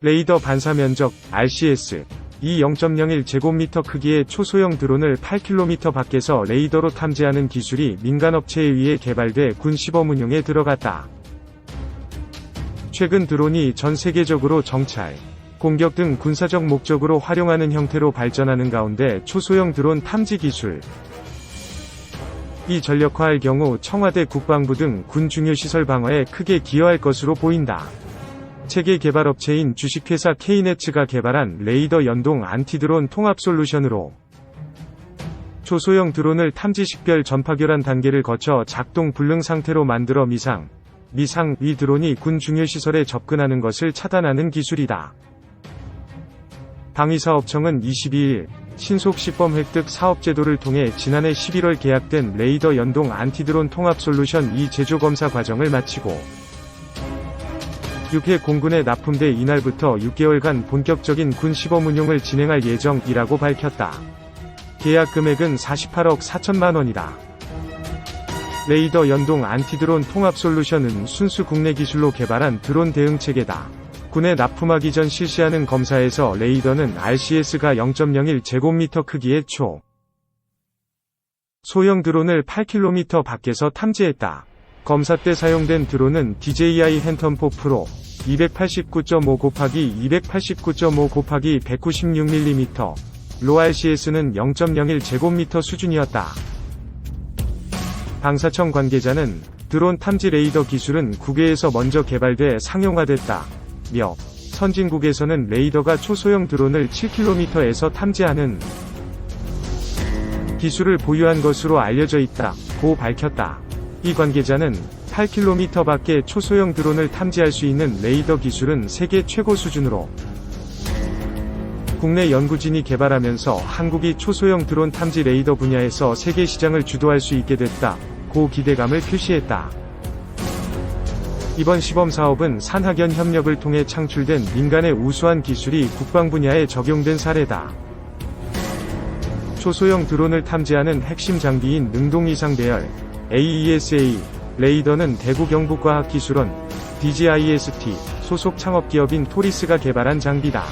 레이더 반사 면적 RCS 이 0.01제곱미터 크기의 초소형 드론을 8km 밖에서 레이더로 탐지하는 기술이 민간업체에 의해 개발돼 군 시범 운용에 들어갔다. 최근 드론이 전 세계적으로 정찰, 공격 등 군사적 목적으로 활용하는 형태로 발전하는 가운데 초소형 드론 탐지 기술, 이 전력화할 경우 청와대 국방부 등 군 중요시설 방어에 크게 기여할 것으로 보인다. 체계 개발 업체인 주식회사 K네츠가 개발한 레이더 연동 안티드론 통합 솔루션으로 초소형 드론을 탐지 식별 전파 교란 단계를 거쳐 작동 불능 상태로 만들어 미상, 미상 위 드론이 군 중요시설에 접근하는 것을 차단하는 기술이다. 방위사업청은 22일 신속 시범 획득 사업 제도를 통해 지난해 11월 계약된 레이더 연동 안티드론 통합 솔루션 2 제조 검사 과정을 마치고 6회 공군에 납품돼 이날부터 6개월간 본격적인 군 시범 운용을 진행할 예정이라고 밝혔다. 계약 금액은 48억 4천만 원이다. 레이더 연동 안티드론 통합 솔루션은 순수 국내 기술로 개발한 드론 대응 체계다. 군에 납품하기 전 실시하는 검사에서 레이더는 RCS가 0.01 제곱미터 크기의 초 소형 드론을 8km 밖에서 탐지했다. 검사 때 사용된 드론은 DJI 헨턴4 프로 289.5 곱하기 289.5 곱하기 196mm 로 RCS는 0.01 제곱미터 수준이었다. 방사청 관계자는 드론 탐지 레이더 기술은 국외에서 먼저 개발돼 상용화됐다. 며 선진국에서는 레이더가 초소형 드론을 7km에서 탐지하는 기술을 보유한 것으로 알려져 있다. 고 밝혔다. 이 관계자는 8km 밖의 초소형 드론을 탐지할 수 있는 레이더 기술은 세계 최고 수준으로 국내 연구진이 개발하면서 한국이 초소형 드론 탐지 레이더 분야에서 세계 시장을 주도할 수 있게 됐다. 고 기대감을 표시했다. 이번 시범 사업은 산학연 협력을 통해 창출된 민간의 우수한 기술이 국방 분야에 적용된 사례다. 초소형 드론을 탐지하는 핵심 장비인 능동 이상 배열 AESA 레이더는 대구 경북과학기술원 DGIST 소속 창업기업인 토리스가 개발한 장비다.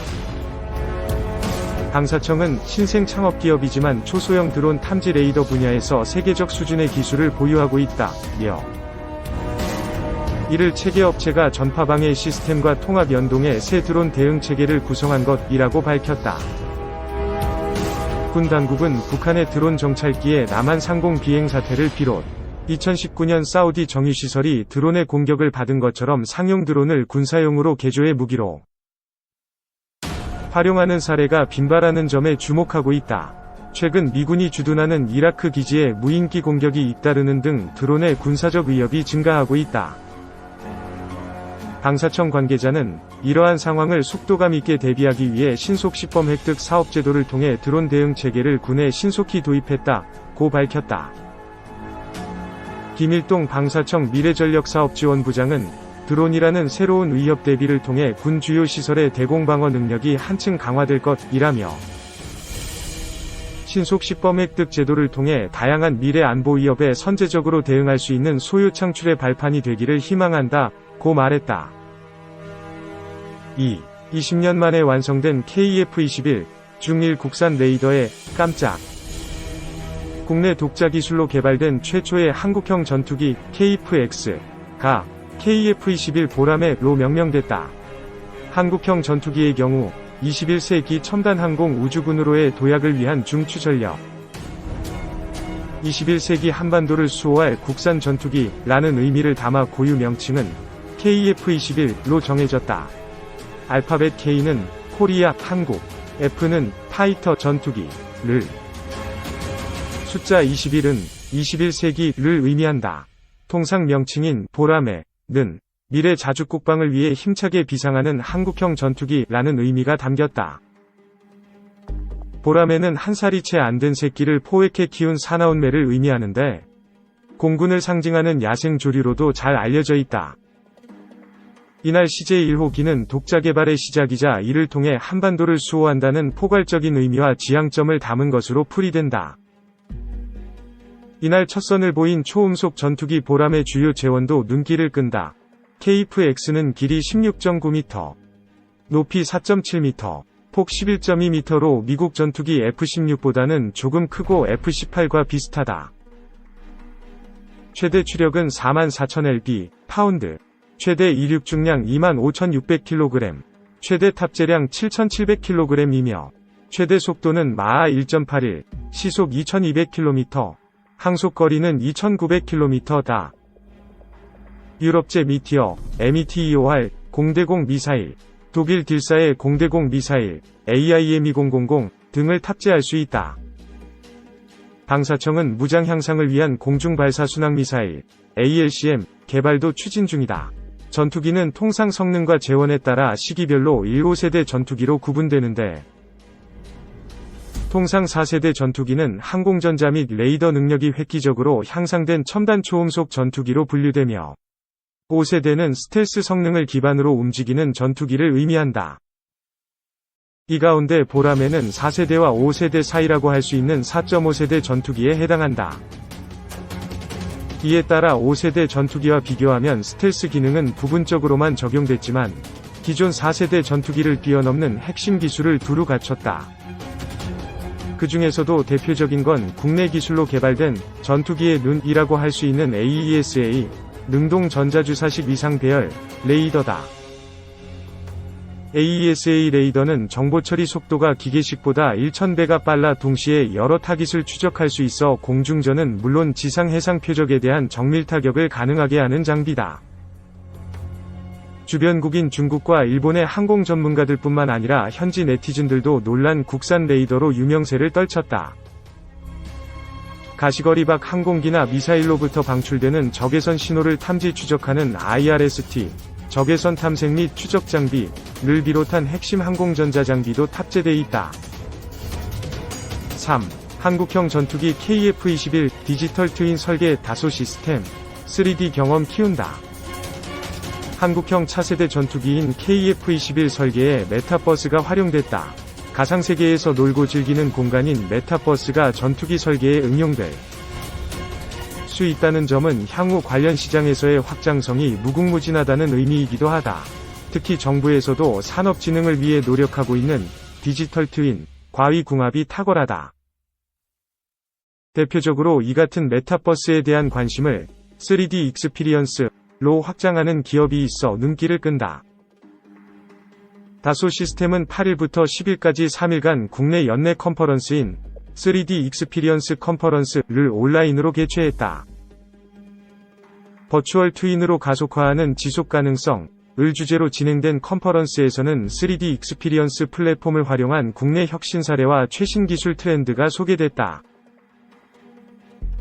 방사청은 신생 창업기업이지만 초소형 드론 탐지 레이더 분야에서 세계적 수준의 기술을 보유하고 있다. 며 이를 체계업체가 전파방해 시스템과 통합 연동해 새 드론 대응 체계를 구성한 것이라고 밝혔다. 군 당국은 북한의 드론 정찰기의 남한 상공 비행 사태를 비롯 2019년 사우디 정유시설이 드론의 공격을 받은 것처럼 상용 드론을 군사용으로 개조해 무기로 활용하는 사례가 빈발하는 점에 주목하고 있다. 최근 미군이 주둔하는 이라크 기지에 무인기 공격이 잇따르는 등 드론의 군사적 위협이 증가하고 있다. 방사청 관계자는 이러한 상황을 속도감 있게 대비하기 위해 신속 시범 획득 사업 제도를 통해 드론 대응 체계를 군에 신속히 도입했다. 고 밝혔다. 김일동 방사청 미래전력사업지원부장은 드론이라는 새로운 위협 대비를 통해 군 주요 시설의 대공방어 능력이 한층 강화될 것이라며 신속 시범 획득 제도를 통해 다양한 미래 안보 위협에 선제적으로 대응할 수 있는 소유 창출의 발판이 되기를 희망한다. 고 말했다. 2. 20년 만에 완성된 KF-21 중일 국산 레이더의 깜짝 국내 독자 기술로 개발된 최초의 한국형 전투기 KF-X가 KF-21 보람에로 명명됐다. 한국형 전투기의 경우 21세기 첨단 항공 우주군으로의 도약을 위한 중추 전력 21세기 한반도를 수호할 국산 전투기라는 의미를 담아 고유 명칭은 KF-21로 정해졌다. 알파벳 K는 코리아 한국, F는 파이터 전투기를 숫자 21은 21세기를 의미한다. 통상 명칭인 보라매 는 미래 자주 국방을 위해 힘차게 비상하는 한국형 전투기라는 의미가 담겼다. 보라매는 한 살이 채 안 된 새끼를 포획해 키운 사나운 매를 의미하는데 공군을 상징하는 야생 조류로도 잘 알려져 있다. 이날 CJ1호기는 독자 개발의 시작이자 이를 통해 한반도를 수호한다는 포괄적인 의미와 지향점을 담은 것으로 풀이된다. 이날 첫 선을 보인 초음속 전투기 보람의 주요 재원도 눈길을 끈다. KF-X는 길이 16.9m, 높이 4.7m, 폭 11.2m로 미국 전투기 F-16보다는 조금 크고 F-18과 비슷하다. 최대 추력은 44,000lb, 파운드, 최대 이륙 중량 25,600kg, 최대 탑재량 7,700kg이며 최대 속도는 마하 1.81, 시속 2,200km, 항속 거리는 2,900km다. 유럽제 미티어, METEOR, 공대공 미사일, 독일 딜사의 공대공 미사일, AIM-2000 등을 탑재할 수 있다. 방사청은 무장 향상을 위한 공중 발사 순항 미사일, ALCM, 개발도 추진 중이다. 전투기는 통상 성능과 재원에 따라 시기별로 1, 5세대 전투기로 구분되는데, 통상 4세대 전투기는 항공전자 및 레이더 능력이 획기적으로 향상된 첨단 초음속 전투기로 분류되며 5세대는 스텔스 성능을 기반으로 움직이는 전투기를 의미한다. 이 가운데 보라매는 4세대와 5세대 사이라고 할 수 있는 4.5세대 전투기에 해당한다. 이에 따라 5세대 전투기와 비교하면 스텔스 기능은 부분적으로만 적용됐지만 기존 4세대 전투기를 뛰어넘는 핵심 기술을 두루 갖췄다. 그 중에서도 대표적인 건 국내 기술로 개발된 전투기의 눈이라고 할 수 있는 AESA 능동 전자주사식 위상 배열 레이더다. AESA 레이더는 정보 처리 속도가 기계식보다 1000배가 빨라 동시에 여러 타깃을 추적할 수 있어 공중전은 물론 지상 해상 표적에 대한 정밀 타격을 가능하게 하는 장비다. 주변국인 중국과 일본의 항공 전문가들 뿐만 아니라 현지 네티즌들도 놀란 국산 레이더로 유명세를 떨쳤다. 가시거리 밖 항공기나 미사일로부터 방출되는 적외선 신호를 탐지 추적하는 IRST, 적외선 탐색 및 추적 장비를 비롯한 핵심 항공전자 장비도 탑재돼 있다. 3. 한국형 전투기 KF-21 디지털 트윈 설계 다소 시스템 3D 경험 키운다. 한국형 차세대 전투기인 KF-21 설계에 메타버스가 활용됐다. 가상세계에서 놀고 즐기는 공간인 메타버스가 전투기 설계에 응용될 수 있다는 점은 향후 관련 시장에서의 확장성이 무궁무진하다는 의미이기도 하다. 특히 정부에서도 산업진흥을 위해 노력하고 있는 디지털 트윈, 과위 궁합이 탁월하다. 대표적으로 이 같은 메타버스에 대한 관심을 3D 익스피리언스, 로 확장하는 기업이 있어 눈길을 끈다. 다소 시스템은 8일부터 10일까지 3일간 국내 연내 컨퍼런스인 3D 익스피리언스 컨퍼런스를 온라인으로 개최했다. 버추얼 트윈으로 가속화하는 지속 가능성, 을 주제로 진행된 컨퍼런스에서는 3D 익스피리언스 플랫폼을 활용한 국내 혁신 사례와 최신 기술 트렌드가 소개됐다.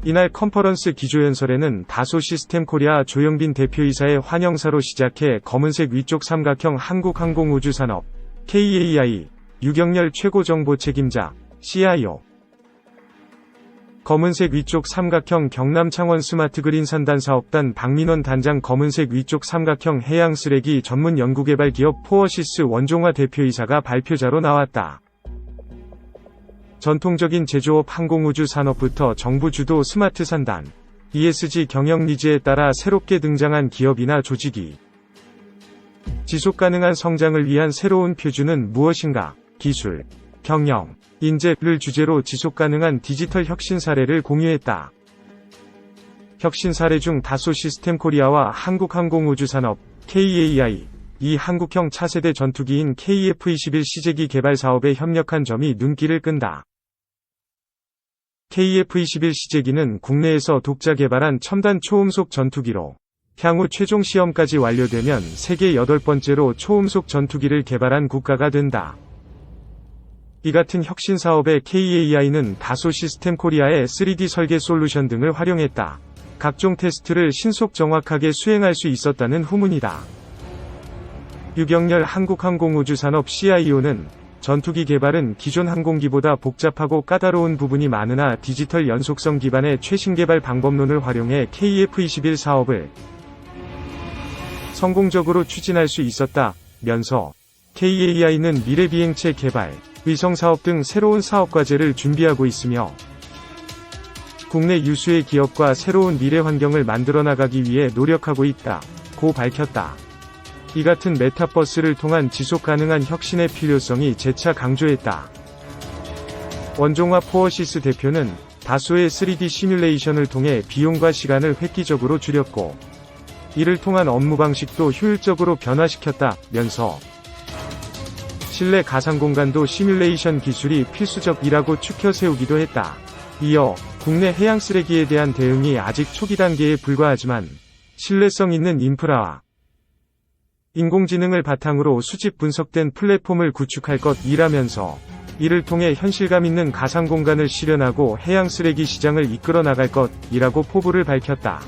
이날 컨퍼런스 기조연설에는 다소 시스템 코리아 조영빈 대표이사의 환영사로 시작해 검은색 위쪽 삼각형 한국항공우주산업, KAI, 유경렬 최고정보 책임자, CIO, 검은색 위쪽 삼각형 경남 창원 스마트 그린 산단 사업단 박민원 단장 검은색 위쪽 삼각형 해양 쓰레기 전문 연구개발 기업 포어시스 원종화 대표이사가 발표자로 나왔다. 전통적인 제조업 항공우주 산업부터 정부 주도 스마트 산단, ESG 경영 니즈에 따라 새롭게 등장한 기업이나 조직이 지속 가능한 성장을 위한 새로운 표준은 무엇인가? 기술, 경영, 인재를 주제로 지속 가능한 디지털 혁신 사례를 공유했다. 혁신 사례 중 다소 시스템 코리아와 한국항공우주산업, KAI, 이 한국형 차세대 전투기인 KF-21 시제기 개발 사업에 협력한 점이 눈길을 끈다. KF-21 시제기는 국내에서 독자 개발한 첨단 초음속 전투기로 향후 최종 시험까지 완료되면 세계 여덟 번째로 초음속 전투기를 개발한 국가가 된다. 이 같은 혁신 사업에 KAI는 다소 시스템 코리아의 3D 설계 솔루션 등을 활용했다. 각종 테스트를 신속 정확하게 수행할 수 있었다는 후문이다. 유경렬 한국항공우주산업 CIO는 전투기 개발은 기존 항공기보다 복잡하고 까다로운 부분이 많으나 디지털 연속성 기반의 최신 개발 방법론을 활용해 KF-21 사업을 성공적으로 추진할 수 있었다. 면서 KAI는 미래 비행체 개발, 위성 사업 등 새로운 사업 과제를 준비하고 있으며 국내 유수의 기업과 새로운 미래 환경을 만들어 나가기 위해 노력하고 있다. 고 밝혔다. 이 같은 메타버스를 통한 지속 가능한 혁신의 필요성이 재차 강조했다. 원종화 포어시스 대표는 다수의 3D 시뮬레이션을 통해 비용과 시간을 획기적으로 줄였고, 이를 통한 업무 방식도 효율적으로 변화시켰다면서 실내 가상 공간도 시뮬레이션 기술이 필수적이라고 추켜 세우기도 했다. 이어 국내 해양 쓰레기에 대한 대응이 아직 초기 단계에 불과하지만 신뢰성 있는 인프라와 인공지능을 바탕으로 수집 분석된 플랫폼을 구축할 것이라면서 이를 통해 현실감 있는 가상 공간을 실현하고 해양 쓰레기 시장을 이끌어 나갈 것이라고 포부를 밝혔다.